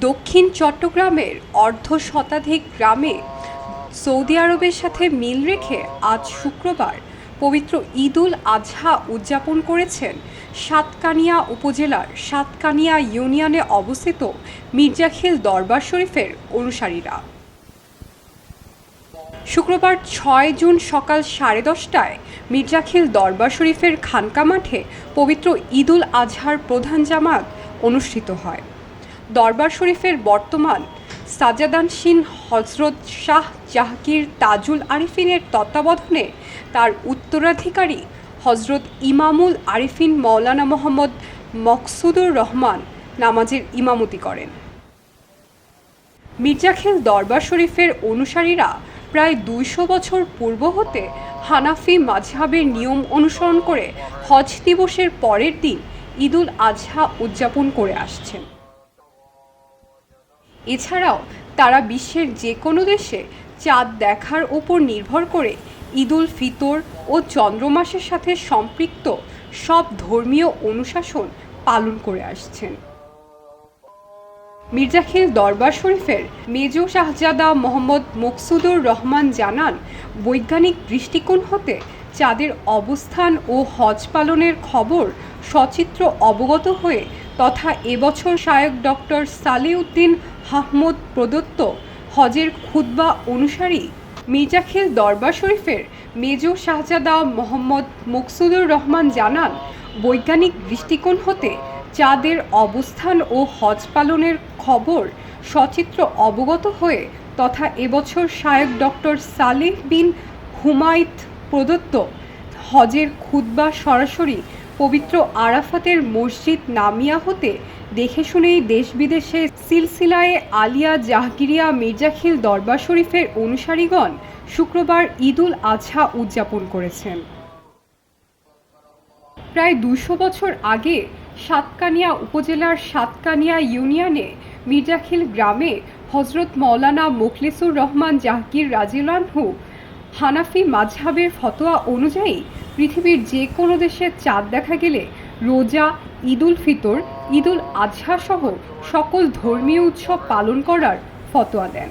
দক্ষিণ চট্টগ্রামের অর্ধ শতাধিক গ্রামে সৌদি আরবের সাথে মিল রেখে আজ শুক্রবার পবিত্র ঈদুল আজহা উদযাপন করেছেন সাতকানিয়া উপজেলার সাতকানিয়া ইউনিয়নে অবস্থিত মির্জাখিল দরবার শরীফের অনুসারীরা। শুক্রবার ছয় জুন সকাল সাড়ে দশটায় মির্জাখিল দরবার শরীফের খানকা মাঠে পবিত্র ঈদুল আজহার প্রধান জামাত অনুষ্ঠিত হয়। দরবার শরীফের বর্তমান সাজাদানসীন হজরত শাহ জাহাঙ্গীর তাজুল আরিফিনের তত্ত্বাবধানে তার উত্তরাধিকারী হজরত ইমামুল আরিফিন মৌলানা মোহাম্মদ মকসুদুর রহমান নামাজের ইমামতি করেন। মির্জাখিল দরবার শরীফের অনুসারীরা প্রায় দুইশো বছর পূর্ব হতে হানাফি মাঝহাবের নিয়ম অনুসরণ করে হজ দিবসের পরের দিন ঈদুল আজহা উদযাপন করে আসছেন। এছাড়াও তারা বিশ্বের যে কোনো দেশে চাঁদ দেখার ওপর নির্ভর করে ঈদুল ফিতর ও চন্দ্রমাসের সাথে সম্পৃক্ত সব ধর্মীয় অনুশাসন পালন করে আসছেন। মির্জাখিল দরবার শরীফের মেজ শাহজাদা মোহাম্মদ মকসুদুর রহমান জানান, বৈজ্ঞানিক দৃষ্টিকোণ হতে চাঁদের অবস্থান ও হজ পালনের খবর সচিত্র অবগত হয়ে তথা এবছর শায়ক ডক্টর সালেউদ্দিন আহমদ প্রদত্ত হজের খুতবা অনুসারী মির্জাখিল দরবার শরীফের মেজো শাহজাদা মোহাম্মদ মকসুদুর রহমান জানান, বৈজ্ঞানিক দৃষ্টিকোণ হতে চাঁদের অবস্থান ও হজ পালনের খবর সচিত্র অবগত হয়ে তথা এবছর শায়ক ডক্টর সালেহ বিন হুমায়ত প্রদত্ত হজের খুতবা সরাসরি পবিত্র আরাফাতের মসজিদ নামিয়া হতে দেখে শুনেই দেশ বিদেশে সিলসিলায়ে আলিয়া জাহগিরিয়া মির্জাখিল দরবার শরীফের অনুসারীগণ শুক্রবার ঈদুল আজহা উদযাপন করেছেন। প্রায় দুশো বছর আগে সাতকানিয়া উপজেলার সাতকানিয়া ইউনিয়নে মির্জাখিল গ্রামে হজরত মৌলানা মোখলেসুর রহমান জাহাঙ্গীর রাজিলানহু হানাফি মাঝহাবের ফতোয়া অনুযায়ী পৃথিবীর যে কোনো দেশে চাঁদ দেখা গেলে রোজা, ঈদুল ফিতর, ঈদুল আজহা সহ সকল ধর্মীয় উৎসব পালন করার ফতোয়া দেন।